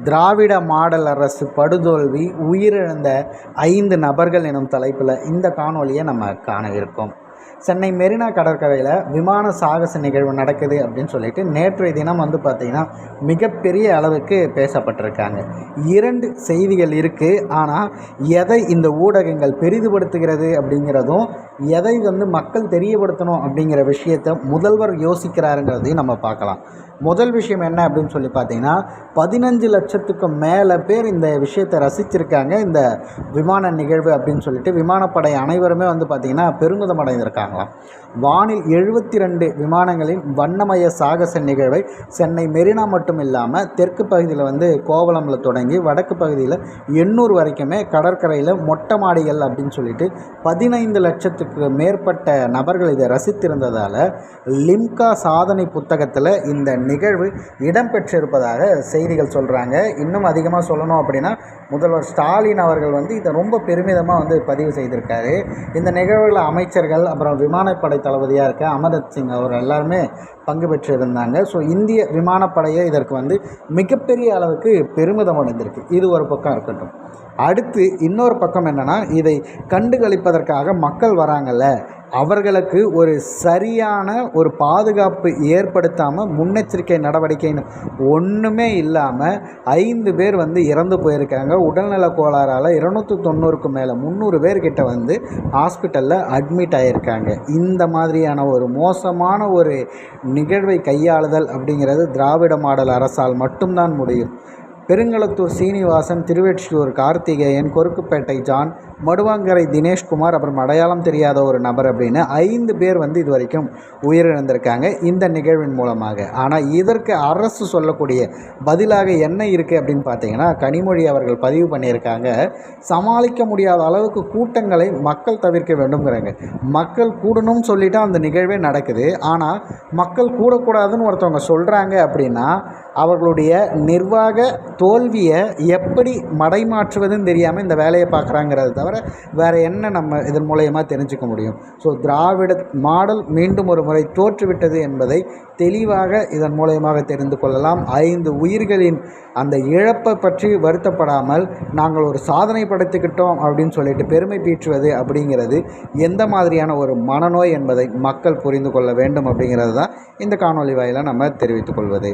திராவிட model அரசு படுதோல்வி உயிரிழந்த ஐந்து நபர்கள் எனும் தலைப்பில் இந்த காணொலியை நம்ம காண இருக்கோம் சென்னை மெரினா கடற்கரையில் விமான சாகச நிகழ்வு நடக்குது அப்படின்னு சொல்லிட்டு நேற்றைய தினம் வந்து பார்த்திங்கன்னா மிகப்பெரிய அளவுக்கு பேசப்பட்டிருக்காங்க. இரண்டு செய்திகள் இருக்குது ஆனால் எதை இந்த ஊடகங்கள் பெரிதுபடுத்துகிறது அப்படிங்கிறதும் எதை வந்து மக்கள் தெரியப்படுத்தணும் அப்படிங்கிற விஷயத்தை முதல்வர் யோசிக்கிறாருங்கிறதையும் நம்ம பார்க்கலாம். முதல் விஷயம் என்ன அப்படின்னு சொல்லி பார்த்தீங்கன்னா பதினஞ்சு லட்சத்துக்கு மேலே பேர் இந்த விஷயத்தை ரசிச்சிருக்காங்க இந்த விமான நிகழ்வு அப்படின்னு சொல்லிட்டு. விமானப்படை அனைவருமே வந்து பார்த்திங்கன்னா பெருமிதம் அடைந்திருக்காங்களாம். வானில் எழுபத்தி ரெண்டு விமானங்களின் வண்ணமய சாகச நிகழ்வை சென்னை மெரினா மட்டும் இல்லாமல் தெற்கு பகுதியில் வந்து கோவளமில் தொடங்கி வடக்கு பகுதியில் எண்ணூர் வரைக்குமே கடற்கரையில் மொட்டை மாடிகள் அப்படின்னு சொல்லிட்டு பதினைந்து லட்சத்துக்கு மேற்பட்ட நபர்கள் இதை ரசித்திருந்ததால் லிம்கா சாதனை புத்தகத்தில் இந்த நிகழ்வு இடம்பெற்றிருப்பதாக செய்திகள் சொல்கிறாங்க இன்னும் அதிகமாக சொல்லணும் அப்படின்னா முதல்வர் ஸ்டாலின் அவர்கள் வந்து இதை ரொம்ப பெருமிதமாக வந்து பதிவு செய்திருக்காரு. இந்த நிகழ்வில் அமைச்சர்கள் அப்புறம் விமானப்படை தளபதியாக இருக்க அமரத் சிங் அவர் எல்லாருமே பங்கு பெற்றிருந்தாங்க. ஸோ இந்திய விமானப்படையை இதற்கு வந்து மிகப்பெரிய அளவுக்கு பெருமிதம் அடைந்திருக்கு. இது ஒரு பக்கம் இருக்கட்டும். அடுத்து இன்னொரு பக்கம் என்னென்னா இதை கண்டுகளிப்பதற்காக மக்கள் வராங்கல்ல அவர்களுக்கு ஒரு சரியான ஒரு பாதுகாப்பு ஏற்படுத்தாமல் முன்னெச்சரிக்கை நடவடிக்கைன்னு ஒன்றுமே இல்லாமல் ஐந்து பேர் வந்து இறந்து போயிருக்காங்க. உடல்நல கோளாறால் இருநூற்றி தொண்ணூறுக்கு மேலே முந்நூறு பேர்கிட்ட வந்து ஹாஸ்பிட்டலில் அட்மிட் ஆகியிருக்காங்க இந்த மாதிரியான ஒரு மோசமான ஒரு நிகழ்வை கையாளுதல் அப்படிங்கிறது திராவிட மாடல் அரசால் மட்டும்தான் முடியும். பெருங்களத்தூர் சீனிவாசன் திருவெற்றியூர் கார்த்திகேயன் கொருக்குப்பேட்டை ஜான் மடுவாங்கரை தினேஷ்குமார் அப்புறம் அடையாளம் தெரியாத ஒரு நபர் அப்படின்னு ஐந்து பேர் வந்து இது வரைக்கும் உயிரிழந்திருக்காங்க இந்த நிகழ்வின் மூலமாக. ஆனால் இதற்கு அரசு சொல்லக்கூடிய பதிலாக என்ன இருக்குது அப்படின்னு பார்த்தீங்கன்னா கனிமொழி அவர்கள் பதிவு பண்ணியிருக்காங்க. சமாளிக்க முடியாத அளவுக்கு கூட்டங்களை மக்கள் தவிர்க்க வேண்டும்ங்கிறாங்க. மக்கள் கூடணும்னு சொல்லிட்டு அந்த நிகழ்வே நடக்குது. ஆனால் மக்கள் கூடக்கூடாதுன்னு ஒருத்தவங்க சொல்கிறாங்க அப்படின்னா அவர்களுடைய நிர்வாக தோல்வியை எப்படி மடைமாற்றுவதுன்னு தெரியாமல் இந்த வேலையை பார்க்குறாங்கிறது தான் தவிர வேறு என்ன நம்ம இதன் மூலயமா தெரிஞ்சுக்க முடியும். ஸோ திராவிட மாடல் மீண்டும் ஒரு முறை தோற்றுவிட்டது என்பதை தெளிவாக இதன் மூலயமாக தெரிந்து கொள்ளலாம். ஐந்து உயிர்களின் அந்த இழப்பை பற்றி வருத்தப்படாமல் நாங்கள் ஒரு சாதனை படைத்துக்கிட்டோம் அப்படின்னு சொல்லிட்டு பெருமை பீற்றுவது அப்படிங்கிறது எந்த மாதிரியான ஒரு மனநோய் என்பதை மக்கள் புரிந்து கொள்ள வேண்டும் அப்படிங்கிறது தான் இந்த காணொலி வாயிலாக நம்ம தெரிவித்துக்கொள்வது